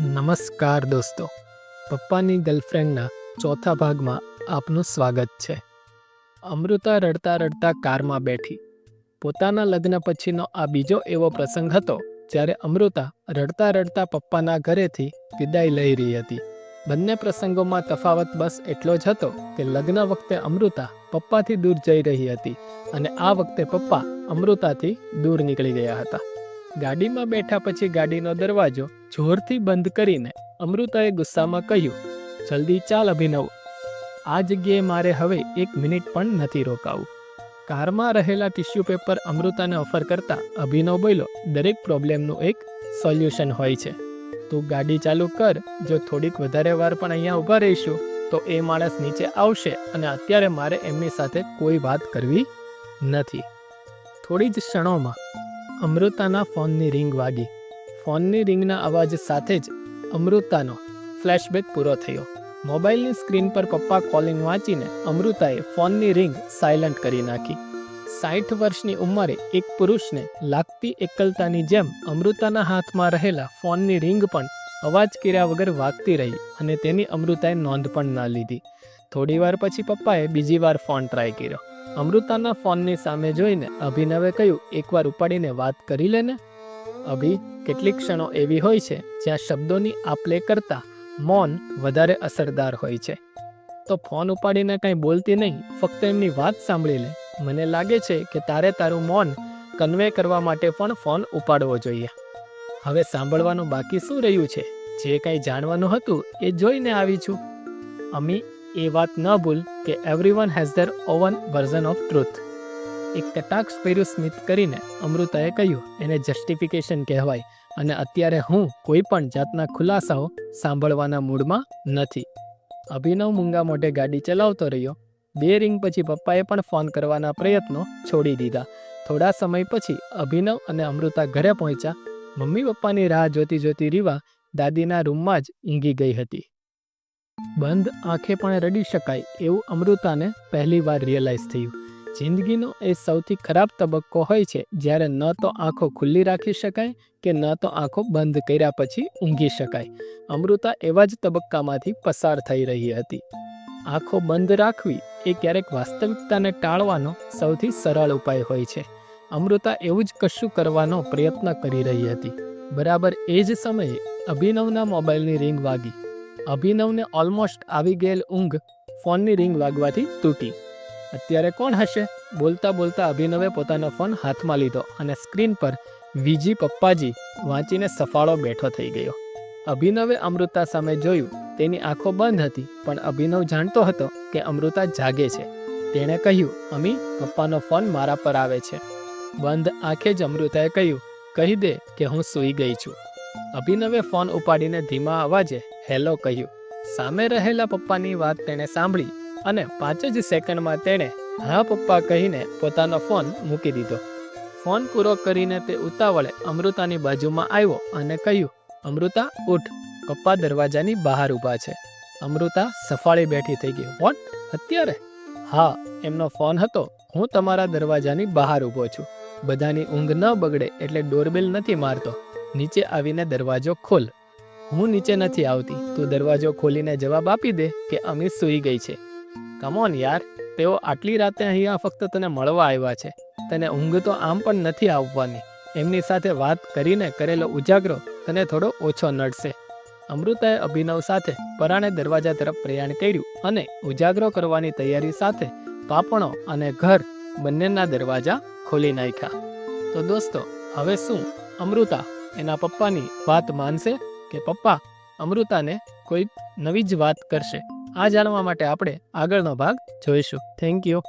નમસ્કાર દોસ્તો. પપ્પાની ગર્લફ્રેન્ડના ચોથા ભાગમાં આપનું સ્વાગત છે. અમૃતા રડતા રડતા કારમાં બેઠી. પોતાના લગ્ન પછીનો આ બીજો એવો પ્રસંગ હતો, જ્યારે અમૃતા રડતા રડતા પપ્પાના ઘરેથી વિદાય લઈ રહી હતી. બંને પ્રસંગોમાં તફાવત બસ એટલો જ હતો કે લગ્ન વખતે અમૃતા પપ્પાથી દૂર જઈ રહી હતી અને આ વખતે પપ્પા અમૃતાથી દૂર નીકળી ગયા હતા. ગાડીમાં બેઠા પછી ગાડીનો દરવાજો જોરથી બંધ કરીને અમૃતાએ ગુસ્સામાં કહ્યું, જલ્દી ચાલ અભિનવ. આ જગ્યાએ મારે હવે એક મિનિટ પણ નથી રોકાવું. કારમાં રહેલા ટિશ્યુ પેપર અમૃતાને ઓફર કરતા અભિનવ બોલ્યો, દરેક પ્રોબ્લેમનું એક સોલ્યુશન હોય છે. તું ગાડી ચાલુ કર, જો થોડીક વધારે વાર પણ અહીંયા ઊભા રહીશું, તો એ માણસ નીચે આવશે અને અત્યારે મારે એમની સાથે કોઈ વાત કરવી નથી. થોડી જ ક્ષણોમાં અમૃતાના ફોનની રિંગ વાગી. ફોનની રિંગના અવાજ સાથે જ અમૃતાનો ફ્લેશબેક પૂરો થયો. મોબાઈલની સ્ક્રીન પર પપ્પા કોલિંગ વાંચીને અમૃતાએ ફોનની રિંગ સાયલન્ટ કરી નાખી. સાઠ વર્ષની ઉંમરે એક પુરુષને લાગતી એકલતાની જેમ અમૃતાના હાથમાં રહેલા ફોનની રિંગ પણ અવાજ કર્યા વગર વાગતી રહી અને તેની અમૃતાએ નોંધ પણ ના લીધી. થોડીવાર પછી પપ્પાએ બીજી વાર ફોન ટ્રાય કર્યો. અમૃતાના ફોનની સામે જોઈને અભિનવે કહ્યું, એકવાર ઉપાડીને વાત કરી લે ને. અભી, કેટલીક ક્ષણો એવી હોય છે જ્યાં શબ્દોની આપલે કરતા મૌન વધારે અસરદાર હોય છે. તો ફોન ઉપાડીને કંઈ બોલતી નહીં, ફક્ત એમની વાત સાંભળી લે. મને લાગે છે કે તારે તારું મૌન કન્વે કરવા માટે પણ ફોન ઉપાડવો જોઈએ. હવે સાંભળવાનું બાકી શું રહ્યું છે? જે કંઈ જાણવાનું હતું એ જોઈને આવી છું. અમી એ વાત ન ભૂલ કે everyone has their own version of truth એક કટાક્ષ ભર્યું સ્મિત કરીને અમૃતાએ કહ્યું, એને જસ્ટિફિકેશન કહેવાય અને અત્યારે હું કોઈ પણ જાતના ખુલાસાઓ સાંભળવાના મૂડમાં નથી. અભિનવ મૂંગા મોઢે ગાડી ચલાવતો રહ્યો. બે રિંગ પછી પપ્પાએ પણ ફોન કરવાના પ્રયત્નો છોડી દીધા. થોડા સમય પછી અભિનવ અને અમૃતા ઘરે પહોંચ્યા. મમ્મી પપ્પાની રાહ જોતી જોતી રીવા દાદીના રૂમમાં જ ઊંઘી ગઈ હતી. બંધ આંખે પણ રડી શકાય એવું અમૃતાને પહેલી વાર રિયલાઇઝ થયું. જિંદગીનો એ સૌથી ખરાબ તબક્કો હોય છે જ્યારે ન તો આંખો ખુલ્લી રાખી શકાય કે ન તો આંખો બંધ કર્યા પછી ઊંઘી શકાય. અમૃતા એવા જ તબક્કામાંથી પસાર થઈ રહી હતી. આંખો બંધ રાખવી એ ક્યારેક વાસ્તવિકતાને ટાળવાનો સૌથી સરળ ઉપાય હોય છે. અમૃતા એવું જ કશું કરવાનો પ્રયત્ન કરી રહી હતી. બરાબર એ જ સમયે અભિનવના મોબાઈલની રિંગ વાગી. અભિનવને ઓલમોસ્ટ આવી ગયેલ ઊંઘ ફોનની રિંગ વાગવાથી તૂટી. અત્યારે કોણ હશે? બોલતા બોલતા અભિનવે પોતાનો ફોન હાથમાં લીધો અને સ્ક્રીન પર વીજી પપ્પાજી વાંચીને સફાળો બેઠો થઈ ગયો. અભિનવે અમૃતા સામે જોયું, તેની આંખો બંધ હતી, પણ અભિનવ જાણતો હતો કે અમૃતા જાગે છે. તેણે કહ્યું, અમી, પપ્પાનો ફોન મારા પર આવે છે. બંધ આંખે જ અમૃતાએ કહ્યું, કહી દે કે હું સૂઈ ગઈ છું. અભિનવે ફોન ઉપાડીને ધીમા અવાજે હેલો કહ્યું. સામે રહેલા પપ્પાની વાત તેણે સાંભળી અને પાંચ જ સેકન્ડમાં તેણે હા પપ્પા કહીને પોતાનો ફોન મૂકી દીધો. ફોન પૂરો કરીને તે ઉતાવળે અમૃતાની બાજુમાં આવ્યો અને કહ્યું, અમૃતા, ઉઠ. પપ્પા દરવાજાની બહાર ઊભા છે. અમૃતા સફાળી બેઠી થઈ ગઈ. વોટ? અત્યારે? હા, એમનો ફોન હતો. હું તમારા દરવાજાની બહાર ઊભો છું. બધાની ઊંઘ ન બગડે એટલે ડોરબેલ નથી મારતો. નીચે આવીને દરવાજો ખોલ. હું નીચે નથી આવતી. તું દરવાજો ખોલીને જવાબ આપી દે કે અમિત સૂઈ ગઈ છે. કમોન યાર, તેઓ આટલી રાતે અહીંયા ફક્ત તને મળવા આવ્યા છે. તને ઊંઘ તો આમ પણ નથી આવવાની. એમની સાથે વાત કરીને કરેલો ઉજાગરો તને થોડો ઓછો નડશે. અમૃતાએ અભિનવ સાથે પરાણે દરવાજા તરફ પ્રયાણ કર્યું અને ઉજાગરો કરવાની તૈયારી સાથે પાપણો અને ઘર બંનેના દરવાજા ખોલી નાખ્યા. તો દોસ્તો, હવે શું? અમૃતા એના પપ્પાની વાત માનશે? કે પપ્પા, અમૃતાને કોઈ નવી જ વાત કરશે. આ જાણવા માટે આપણે આગળનો ભાગ જોઈશું. Thank you